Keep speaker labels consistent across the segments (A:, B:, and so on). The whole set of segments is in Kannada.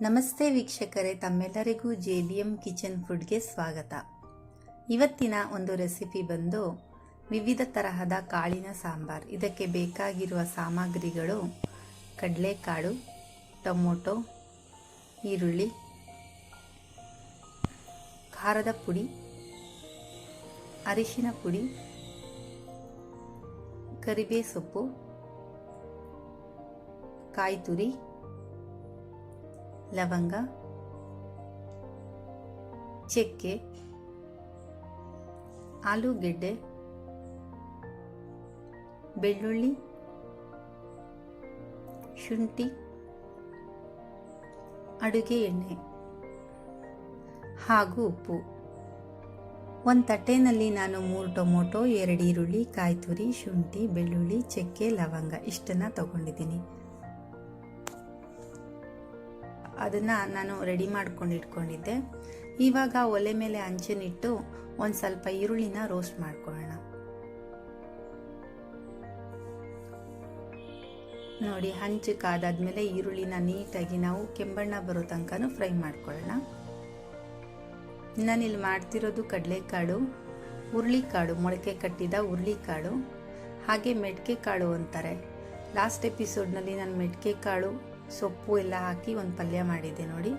A: ನಮಸ್ತೆ ವೀಕ್ಷಕರೇ, ತಮ್ಮೆಲ್ಲರಿಗೂ ಜೆ ಬಿ ಎಂ ಕಿಚನ್ ಫುಡ್ಗೆ ಸ್ವಾಗತ. ಇವತ್ತಿನ ಒಂದು ರೆಸಿಪಿ ಬಂದು ವಿವಿಧ ತರಹದ ಕಾಳಿನ ಸಾಂಬಾರ್. ಇದಕ್ಕೆ ಬೇಕಾಗಿರುವ ಸಾಮಗ್ರಿಗಳು ಕಡಲೆಕಾಳು, ಟೊಮೊಟೊ, ಈರುಳ್ಳಿ, ಖಾರದ ಪುಡಿ, ಅರಿಶಿನ ಪುಡಿ ಕರಿಬೇ ಸೊಪ್ಪು, ಕಾಯಿ ತುರಿ ಲವಂಗ, ಚಕ್ಕೆ, ಆಲೂಗೆಡ್ಡೆ, ಬೆಳ್ಳುಳ್ಳಿ, ಶುಂಠಿ, ಅಡುಗೆ ಎಣ್ಣೆ ಹಾಗೂ ಉಪ್ಪು. ಒಂದು ತಟ್ಟೆನಲ್ಲಿ ನಾನು ಮೂರು ಟೊಮೊಟೊ, ಎರಡು ಈರುಳ್ಳಿ ಕಾಯಿ ತುರಿ ಶುಂಠಿ, ಬೆಳ್ಳುಳ್ಳಿ, ಚಕ್ಕೆ, ಲವಂಗ ಇಷ್ಟನ್ನು ತಗೊಂಡಿದ್ದೀನಿ. ಅದನ್ನು ನಾನು ರೆಡಿ ಮಾಡ್ಕೊಂಡು ಇಟ್ಕೊಂಡಿದ್ದೆ. ಇವಾಗ ಒಲೆ ಮೇಲೆ ಹಂಚನಿಟ್ಟು ಒಂದು ಸ್ವಲ್ಪ ಈರುಳ್ಳಿನ ರೋಸ್ಟ್ ಮಾಡ್ಕೊಳ್ಳೋಣ. ನೋಡಿ ಹಂಚು ಕಾದಾದ್ಮೇಲೆ ಈರುಳ್ಳಿನ ನೀಟಾಗಿ ನಾವು ಕೆಂಬಣ್ಣ ಬರೋ ತನಕನೂ ಫ್ರೈ ಮಾಡ್ಕೊಳ್ಳೋಣ. ನಾನಿಲ್ಲಿ ಮಾಡ್ತಿರೋದು ಕಡಲೆಕಾಳು, ಹುರುಳಿಕಾಳು, ಮೊಳಕೆ ಕಟ್ಟಿದ ಹುರುಳಿಕಾಳು, ಹಾಗೆ ಮೆಟ್ಕೆ ಕಾಳು ಅಂತಾರೆ ಲಾಸ್ಟ್ ಎಪಿಸೋಡ್ನಲ್ಲಿ ನಾನು ಮೆಟ್ಕೆ ಕಾಳು ಸೊಪ್ಪು ಎಲ್ಲ ಹಾಕಿ ಒಂದು ಪಲ್ಯ ಮಾಡಿದ್ದೆ ನೋಡಿ,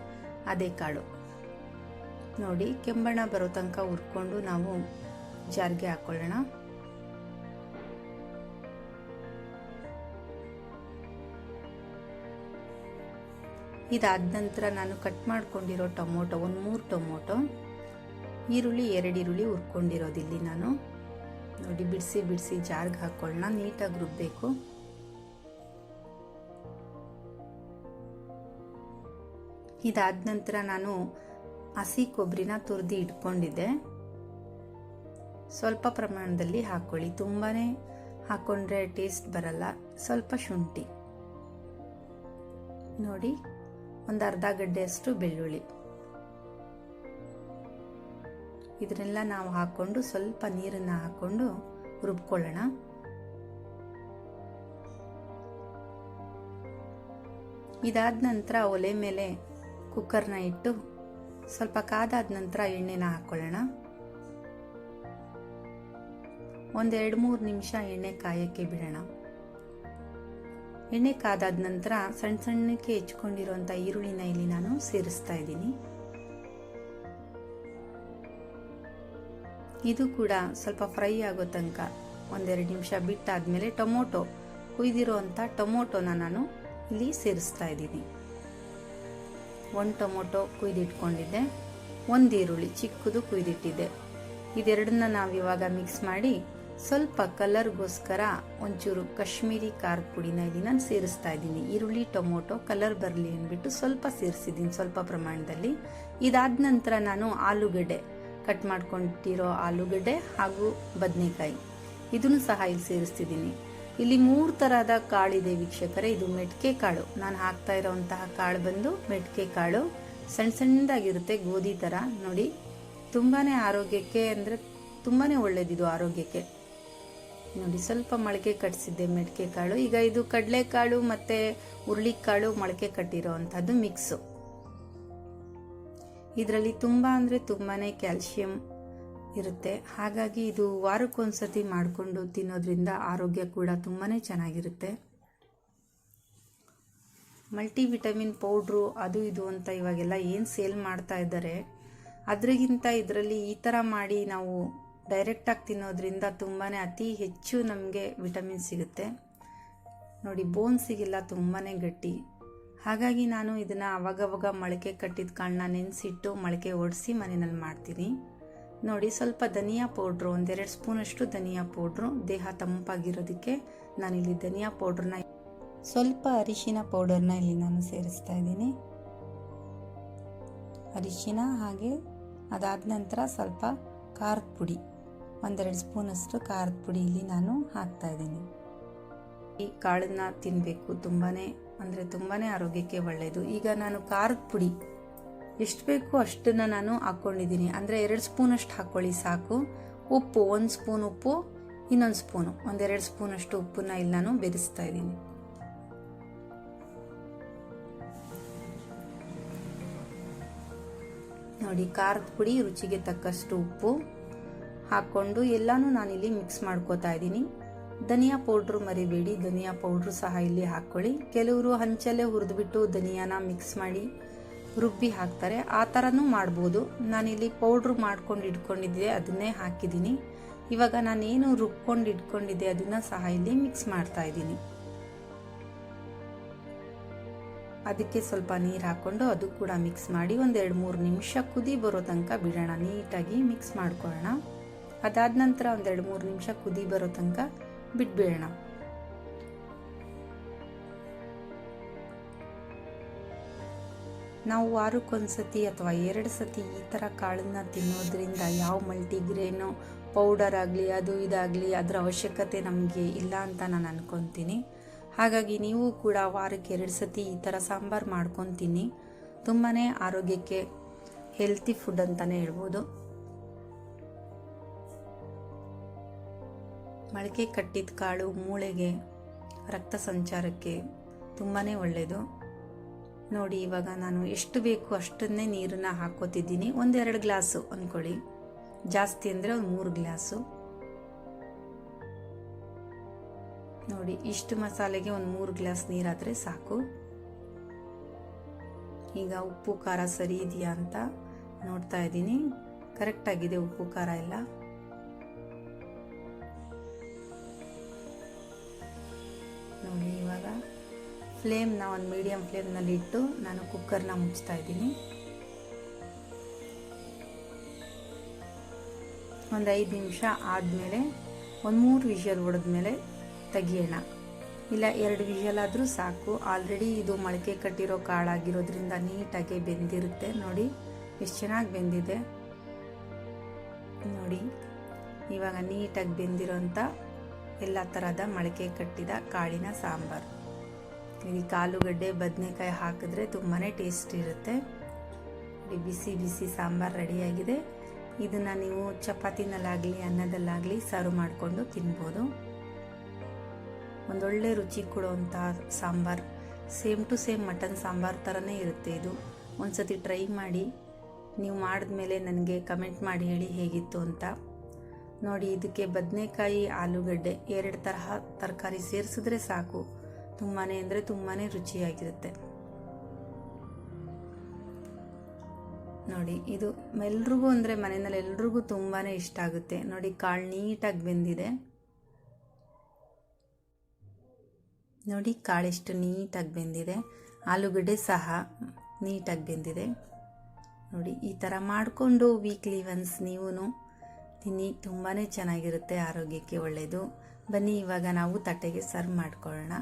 A: ಅದೇ ಕಾಳು. ನೋಡಿ, ಕೆಂಬಣ್ಣ ಬರೋ ತನಕ ಹುರ್ಕೊಂಡು ನಾವು ಜಾರ್ಗೆ ಹಾಕೊಳ್ಳೋಣ. ಇದಾದ ನಂತರ ನಾನು ಕಟ್ ಮಾಡ್ಕೊಂಡಿರೋ ಟೊಮೊಟೊ, ಒಂದು ಮೂರು ಟೊಮೊಟೊ, ಈರುಳ್ಳಿ ಎರಡು ಈರುಳ್ಳಿ ಹುರ್ಕೊಂಡಿರೋದಿಲ್ಲಿ ನಾನು. ನೋಡಿ, ಬಿಡಿಸಿ ಬಿಡಿಸಿ ಜಾರ್ಗೆ ಹಾಕ್ಕೊಳ್ಳೋಣ ನೀಟಾಗಿ ರುಬ್ಬಬೇಕು ಇದಾದ ನಂತರ ನಾನು ಹಸಿ ಕೊಬ್ಬರಿನ ತುರಿದು ಇಟ್ಕೊಂಡಿದ್ದೆ. ಸ್ವಲ್ಪ ಪ್ರಮಾಣದಲ್ಲಿ ಹಾಕ್ಕೊಳ್ಳಿ. ತುಂಬಾ ಹಾಕ್ಕೊಂಡ್ರೆ ಟೇಸ್ಟ್ ಬರಲ್ಲ. ಸ್ವಲ್ಪ ಶುಂಠಿ. ನೋಡಿ, ಒಂದು ಅರ್ಧ ಗಡ್ಡೆಯಷ್ಟು ಬೆಳ್ಳುಳ್ಳಿ. ಇದನ್ನೆಲ್ಲ ನಾವು ಹಾಕ್ಕೊಂಡು ಸ್ವಲ್ಪ ನೀರನ್ನು ಹಾಕ್ಕೊಂಡು ರುಬ್ಕೊಳ್ಳೋಣ. ಇದಾದ ನಂತರ ಒಲೆ ಮೇಲೆ ಕುಕ್ಕರ್ನ ಇಟ್ಟು ಸ್ವಲ್ಪ ಕಾದಾದ ನಂತರ ಎಣ್ಣೆನ ಹಾಕ್ಕೊಳ್ಳೋಣ ಒಂದೆರಡು ಮೂರು ನಿಮಿಷ ಎಣ್ಣೆ ಕಾಯಕ್ಕೆ ಬಿಡೋಣ. ಎಣ್ಣೆ ಕಾದಾದ ನಂತರ ಸಣ್ಣ ಸಣ್ಣಕ್ಕೆ ಹೆಚ್ಕೊಂಡಿರುವಂಥ ಈರುಳ್ಳಿನ ಇಲ್ಲಿ ನಾನು ಸೇರಿಸ್ತಾ ಇದ್ದೀನಿ. ಇದು ಕೂಡ ಸ್ವಲ್ಪ ಫ್ರೈ ಆಗೋ ತನಕ ಒಂದೆರಡು ನಿಮಿಷ ಬಿಟ್ಟಾದ್ಮೇಲೆ ಟೊಮೊಟೊ ಕುಯ್ದಿರುವಂಥ ಟೊಮೊಟೊನ ನಾನು ಇಲ್ಲಿ ಸೇರಿಸ್ತಾ ಇದ್ದೀನಿ. ಒಂದು ಟೊಮೊಟೊ ಕುಯ್ದಿಟ್ಕೊಂಡಿದ್ದೆ. ಒಂದು ಈರುಳ್ಳಿ ಚಿಕ್ಕದು ಕುಯ್ದಿಟ್ಟಿದ್ದೆ. ಇದೆರಡನ್ನ ನಾವು ಇವಾಗ ಮಿಕ್ಸ್ ಮಾಡಿ ಸ್ವಲ್ಪ ಕಲರ್ಗೋಸ್ಕರ ಒಂಚೂರು ಕಾಶ್ಮೀರಿ ಖಾರದ ಪುಡಿನ ಇಲ್ಲಿ ನಾನು ಸೇರಿಸ್ತಾ ಇದ್ದೀನಿ ಈರುಳ್ಳಿ, ಟೊಮೊಟೊ ಕಲರ್ ಬರಲಿ ಅಂದ್ಬಿಟ್ಟು ಸ್ವಲ್ಪ ಸೇರಿಸಿದ್ದೀನಿ ಸ್ವಲ್ಪ ಪ್ರಮಾಣದಲ್ಲಿ. ಇದಾದ ನಂತರ ನಾನು ಆಲೂಗಡ್ಡೆ ಕಟ್ ಮಾಡ್ಕೊಂಡಿರೋ ಆಲೂಗಡ್ಡೆ ಹಾಗೂ ಬದನೆಕಾಯಿ. ಇದನ್ನು ಸಹ ಇಲ್ಲಿ ಸೇರಿಸ್ತಿದ್ದೀನಿ ಇಲ್ಲಿ ಮೂರು ತರಹದ ಕಾಳಿದೆ ವೀಕ್ಷಕರೇ. ಇದು ಮೆಟ್ಕೆ ಕಾಳು. ನಾನು ಹಾಕ್ತಾ ಇರೋವಂತಹ ಕಾಳು ಬಂದು ಮೆಟ್ಕೆ ಕಾಳು. ಸಣ್ಣ ಸಣ್ಣದಾಗಿರುತ್ತೆ, ಗೋಧಿ ಥರ ನೋಡಿ ತುಂಬಾ ಆರೋಗ್ಯಕ್ಕೆ ಅಂದರೆ ತುಂಬಾ ಒಳ್ಳೇದಿದು ಆರೋಗ್ಯಕ್ಕೆ. ನೋಡಿ, ಸ್ವಲ್ಪ ಮೊಳಕೆ ಕಟ್ಸಿದ್ದೆ ಮೆಟ್ಕೆ ಕಾಳು. ಈಗ ಇದು ಕಡಲೆಕಾಳು ಮತ್ತು ಹುರುಳಿಕಾಳು ಮೊಳಕೆ ಕಟ್ಟಿರೋ ಅಂಥದ್ದು ಮಿಕ್ಸು ಇದರಲ್ಲಿ ತುಂಬ ಅಂದರೆ ತುಂಬಾ ಕ್ಯಾಲ್ಶಿಯಂ ಇರುತ್ತೆ. ಹಾಗಾಗಿ ಇದು ವಾರಕ್ಕೊಂದ್ಸತಿ ಮಾಡಿಕೊಂಡು ತಿನ್ನೋದ್ರಿಂದ ಆರೋಗ್ಯ ಕೂಡ ತುಂಬಾ ಚೆನ್ನಾಗಿರುತ್ತೆ. ಮಲ್ಟಿವಿಟಮಿನ್ ಪೌಡ್ರು ಅದು ಇದು ಅಂತ ಇವಾಗೆಲ್ಲ ಏನು ಸೇಲ್ ಮಾಡ್ತಾ ಇದ್ದಾರೆ, ಅದರಿಗಿಂತ ಇದರಲ್ಲಿ ಈ ಥರ ಮಾಡಿ ನಾವು ಡೈರೆಕ್ಟಾಗಿ ತಿನ್ನೋದ್ರಿಂದ ತುಂಬಾ ಅತಿ ಹೆಚ್ಚು ನಮಗೆ ವಿಟಮಿನ್ ಸಿಗುತ್ತೆ. ನೋಡಿ, ಬೋನ್ಸಿಗೆಲ್ಲ ತುಂಬಾ ಗಟ್ಟಿ. ಹಾಗಾಗಿ ನಾನು ಇದನ್ನು ಅವಾಗವಾಗ ಮೊಳಕೆ ಕಟ್ಟಿದ ಕಾಳನ್ನ ನೆನೆಸಿಟ್ಟು ಮೊಳಕೆ ಒಡಿಸಿ ಮನೆಯಲ್ಲಿ ಮಾಡ್ತೀನಿ. ನೋಡಿ, ಸ್ವಲ್ಪ ಧನಿಯಾ ಪೌಡ್ರು, ಒಂದೆರಡು ಸ್ಪೂನಷ್ಟು ಧನಿಯಾ ಪೌಡ್ರು. ದೇಹ ತಂಪಾಗಿರೋದಕ್ಕೆ ನಾನಿಲ್ಲಿ ಧನಿಯಾ ಪೌಡ್ರನ್ನ ಸ್ವಲ್ಪ ಅರಿಶಿನ ಪೌಡರ್ನ ಇಲ್ಲಿ ನಾನು ಸೇರಿಸ್ತಾ ಇದ್ದೀನಿ. ಅರಿಶಿನ ಹಾಗೆ ಅದಾದ ನಂತರ ಸ್ವಲ್ಪ ಖಾರದ ಪುಡಿ, ಒಂದೆರಡು ಸ್ಪೂನಷ್ಟು ಖಾರದ ಪುಡಿ ಇಲ್ಲಿ ನಾನು ಹಾಕ್ತಾ ಇದ್ದೀನಿ. ಈ ಕಾಳನ್ನ ತಿನ್ನಬೇಕು ತುಂಬಾ ಅಂದರೆ ತುಂಬಾ ಆರೋಗ್ಯಕ್ಕೆ ಒಳ್ಳೆಯದು ಈಗ ನಾನು ಖಾರದ ಪುಡಿ ಎಷ್ಟು ಬೇಕು ಅಷ್ಟನ್ನು ನಾನು ಹಾಕ್ಕೊಂಡಿದ್ದೀನಿ ಅಂದರೆ ಎರಡು ಸ್ಪೂನಷ್ಟು ಹಾಕ್ಕೊಳ್ಳಿ ಸಾಕು. ಉಪ್ಪು, ಒಂದು ಸ್ಪೂನ್ ಉಪ್ಪು, ಇನ್ನೊಂದು ಸ್ಪೂನು. ಒಂದೆರಡು ಸ್ಪೂನಷ್ಟು ಉಪ್ಪನ್ನ ಇಲ್ಲಿ ನಾನು ಬೆರೆಸ್ತಾ ಇದ್ದೀನಿ. ನೋಡಿ, ಖಾರದ ಪುಡಿ, ರುಚಿಗೆ ತಕ್ಕಷ್ಟು ಉಪ್ಪು ಹಾಕ್ಕೊಂಡು ಎಲ್ಲನೂ ನಾನಿಲ್ಲಿ ಮಿಕ್ಸ್ ಮಾಡ್ಕೋತಾ ಇದ್ದೀನಿ. ಧನಿಯಾ ಪೌಡ್ರು ಮರಿಬೇಡಿ. ಧನಿಯಾ ಪೌಡ್ರು ಸಹ ಇಲ್ಲಿ ಹಾಕ್ಕೊಳ್ಳಿ ಕೆಲವರು ಹಂಚಲ್ಲೇ ಹುರಿದ್ಬಿಟ್ಟು ಧನಿಯಾನ ಮಿಕ್ಸ್ ಮಾಡಿ ರುಬ್ಬಿ ಹಾಕ್ತಾರೆ. ಆ ಥರನೂ ಮಾಡ್ಬೋದು. ನಾನಿಲ್ಲಿ ಪೌಡ್ರ್ ಮಾಡ್ಕೊಂಡು ಇಟ್ಕೊಂಡಿದ್ದೆ, ಅದನ್ನೇ ಹಾಕಿದ್ದೀನಿ. ಇವಾಗ ನಾನೇನು ರುಬ್ಕೊಂಡು ಇಟ್ಕೊಂಡಿದ್ದೆ, ಅದನ್ನು ಸಹ ಇಲ್ಲಿ ಮಿಕ್ಸ್ ಮಾಡ್ತಾ ಇದ್ದೀನಿ. ಅದಕ್ಕೆ ಸ್ವಲ್ಪ ನೀರು ಹಾಕ್ಕೊಂಡು ಅದು ಕೂಡ ಮಿಕ್ಸ್ ಮಾಡಿ ಒಂದೆರಡು ಮೂರು ನಿಮಿಷ ಕುದಿ ಬರೋ ತನಕ ಬಿಡೋಣ. ನೀಟಾಗಿ ಮಿಕ್ಸ್ ಮಾಡ್ಕೊಳ್ಳೋಣ. ಅದಾದ ನಂತರ ಒಂದೆರಡು ಮೂರು ನಿಮಿಷ ಕುದಿ ಬರೋ ತನಕ ಬಿಟ್ಬಿಡೋಣ. ನಾವು ವಾರಕ್ಕೊಂದ್ಸತಿ ಅಥವಾ ಎರಡು ಸತಿ ಈ ಥರ ಕಾಳನ್ನ ತಿನ್ನೋದ್ರಿಂದ ಯಾವ ಮಲ್ಟಿಗ್ರೇನು ಪೌಡರ್ ಆಗಲಿ, ಅದು ಇದಾಗಲಿ ಅದರ ಅವಶ್ಯಕತೆ ನಮಗೆ ಇಲ್ಲ ಅಂತ ನಾನು ಅನ್ಕೊತೀನಿ. ಹಾಗಾಗಿ ನೀವು ಕೂಡ ವಾರಕ್ಕೆ ಎರಡು ಸತಿ ಈ ಥರ ಸಾಂಬಾರು ಮಾಡ್ಕೊತೀನಿ. ತುಂಬಾ ಆರೋಗ್ಯಕ್ಕೆ ಹೆಲ್ತಿ ಫುಡ್ ಅಂತಲೇ ಹೇಳ್ಬೋದು. ಮೊಳಕೆ ಕಟ್ಟಿದ ಕಾಳು ಮೂಳೆಗೆ ರಕ್ತ ಸಂಚಾರಕ್ಕೆ ತುಂಬಾ ಒಳ್ಳೆಯದು ನೋಡಿ, ಇವಾಗ ನಾನು ಎಷ್ಟು ಬೇಕು ಅಷ್ಟನ್ನೇ ನೀರನ್ನ ಹಾಕೋತಿದ್ದೀನಿ ಒಂದೆರಡು ಗ್ಲಾಸು ಅಂದ್ಕೊಳ್ಳಿ ಜಾಸ್ತಿ ಅಂದರೆ ಒಂದು ಮೂರು ಗ್ಲಾಸು. ನೋಡಿ, ಇಷ್ಟು ಮಸಾಲೆಗೆ ಒಂದು ಮೂರು ಗ್ಲಾಸ್ ನೀರಾದರೆ ಸಾಕು. ಈಗ ಉಪ್ಪು, ಖಾರ ಸರಿ ಇದೆಯಾ ಅಂತ ನೋಡ್ತಾ ಇದ್ದೀನಿ. ಕರೆಕ್ಟಾಗಿದೆ ಉಪ್ಪು, ಖಾರ ಎಲ್ಲ. ನೋಡಿ, ಇವಾಗ ಫ್ಲೇಮ್ನ, ಒಂದು ಮೀಡಿಯಮ್ ಫ್ಲೇಮ್ನಲ್ಲಿ ಇಟ್ಟು ನಾನು ಕುಕ್ಕರ್ನ ಮುಚ್ತಾ ಇದ್ದೀನಿ. ಒಂದು ಐದು ನಿಮಿಷ ಆದಮೇಲೆ, ಒಂದು ಮೂರು ವಿಷಲ್ ಹೊಡೆದ್ಮೇಲೆ ತೆಗಿಯೋಣ. ಇಲ್ಲ, ಎರಡು ವಿಷಲ್ ಆದರೂ ಸಾಕು. ಆಲ್ರೆಡಿ ಇದು ಮೊಳಕೆ ಕಟ್ಟಿರೋ ಕಾಳಾಗಿರೋದ್ರಿಂದ ನೀಟಾಗಿ ಬೆಂದಿರುತ್ತೆ. ನೋಡಿ, ಎಷ್ಟು ಚೆನ್ನಾಗಿ ಬೆಂದಿದೆ. ನೋಡಿ, ಇವಾಗ ನೀಟಾಗಿ ಬೆಂದಿರೋಂಥ ಎಲ್ಲ ಥರದ ಮೊಳಕೆ ಕಟ್ಟಿದ ಕಾಳಿನ ಸಾಂಬಾರು. ಇದಕ್ಕೆ ಆಲೂಗಡ್ಡೆ ಬದನೆಕಾಯಿ ಹಾಕಿದ್ರೆ ತುಂಬಾ ಟೇಸ್ಟ್ ಇರುತ್ತೆ. ಬಿಸಿ ಬಿಸಿ ಸಾಂಬಾರು ರೆಡಿಯಾಗಿದೆ. ಇದನ್ನು ನೀವು ಚಪಾತಿನಲ್ಲಾಗಲಿ, ಅನ್ನದಲ್ಲಾಗಲಿ ಸರ್ವ್ ಮಾಡಿಕೊಂಡು ತಿನ್ಬೋದು. ಒಂದೊಳ್ಳೆ ರುಚಿ ಕೊಡುವಂಥ sambar, same to same mutton sambar ಥರನೇ ಇರುತ್ತೆ ಇದು. ಒಂದ್ಸತಿ ಟ್ರೈ ಮಾಡಿ, ನೀವು ಮಾಡಿದ್ಮೇಲೆ ನನಗೆ ಕಮೆಂಟ್ ಮಾಡಿ ಹೇಳಿ ಹೇಗಿತ್ತು ಅಂತ. ನೋಡಿ, ಇದಕ್ಕೆ ಬದನೆಕಾಯಿ, ಆಲೂಗಡ್ಡೆ ಎರಡು ತರಹ ತರಕಾರಿ ಸೇರಿಸಿದ್ರೆ ಸಾಕು. ತುಂಬಾ ಅಂದರೆ ತುಂಬಾ ರುಚಿಯಾಗಿರುತ್ತೆ. ನೋಡಿ, ಇದು ಎಲ್ರಿಗೂ ಅಂದರೆ ಮನೆಯಲ್ಲಿ ಎಲ್ರಿಗೂ ತುಂಬಾ ಇಷ್ಟ ಆಗುತ್ತೆ. ನೋಡಿ, ಕಾಳು ನೀಟಾಗಿ ಬೆಂದಿದೆ. ನೋಡಿ ಕಾಳೆಷ್ಟು ನೀಟಾಗಿ ಬೆಂದಿದೆ. ಆಲೂಗಡ್ಡೆ ಸಹ ನೀಟಾಗಿ ಬೆಂದಿದೆ. ನೋಡಿ, ಈ ಥರ ಮಾಡಿಕೊಂಡು ವೀಕ್ಲಿ ಒನ್ಸ್ ನೀವು ತಿನ್ನಿ ತುಂಬಾ ಚೆನ್ನಾಗಿರುತ್ತೆ, ಆರೋಗ್ಯಕ್ಕೆ ಒಳ್ಳೆಯದು ಬನ್ನಿ, ಇವಾಗ ನಾವು ತಟ್ಟೆಗೆ ಸರ್ವ್ ಮಾಡ್ಕೊಳ್ಳೋಣ.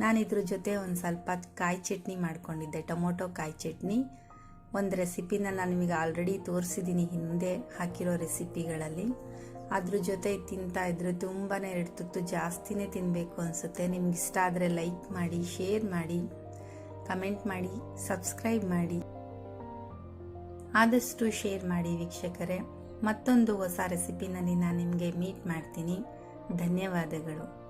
A: ನಾನು ಜೊತೆ ಒಂದು ಸ್ವಲ್ಪ ಕಾಯಿ ಚಟ್ನಿ ಮಾಡ್ಕೊಂಡಿದ್ದೆ, ಟೊಮೊಟೊ ಕಾಯಿ ಚಟ್ನಿ. ಒಂದು ರೆಸಿಪಿನ ನಾನು ನಿಮಗೆ ಆಲ್ರೆಡಿ ತೋರಿಸಿದ್ದೀನಿ ಹಿಂದೆ ಹಾಕಿರೋ ರೆಸಿಪಿಗಳಲ್ಲಿ. ಅದ್ರ ಜೊತೆ ತಿಂತಾ ಇದ್ರೆ ತುಂಬಾ ಎರಡು ತುತ್ತು ಜಾಸ್ತಿನೇ ತಿನ್ನಬೇಕು ಅನಿಸುತ್ತೆ. ನಿಮ್ಗೆ ಇಷ್ಟ ಆದರೆ ಲೈಕ್ ಮಾಡಿ ಶೇರ್ ಮಾಡಿ ಕಮೆಂಟ್ ಮಾಡಿ ಸಬ್ಸ್ಕ್ರೈಬ್ ಮಾಡಿ. ಆದಷ್ಟು ಶೇರ್ ಮಾಡಿ ವೀಕ್ಷಕರೇ. ಮತ್ತೊಂದು ಹೊಸ ರೆಸಿಪಿನಲ್ಲಿ ನಾನು ನಿಮಗೆ ಮೀಟ್ ಮಾಡ್ತೀನಿ. ಧನ್ಯವಾದಗಳು.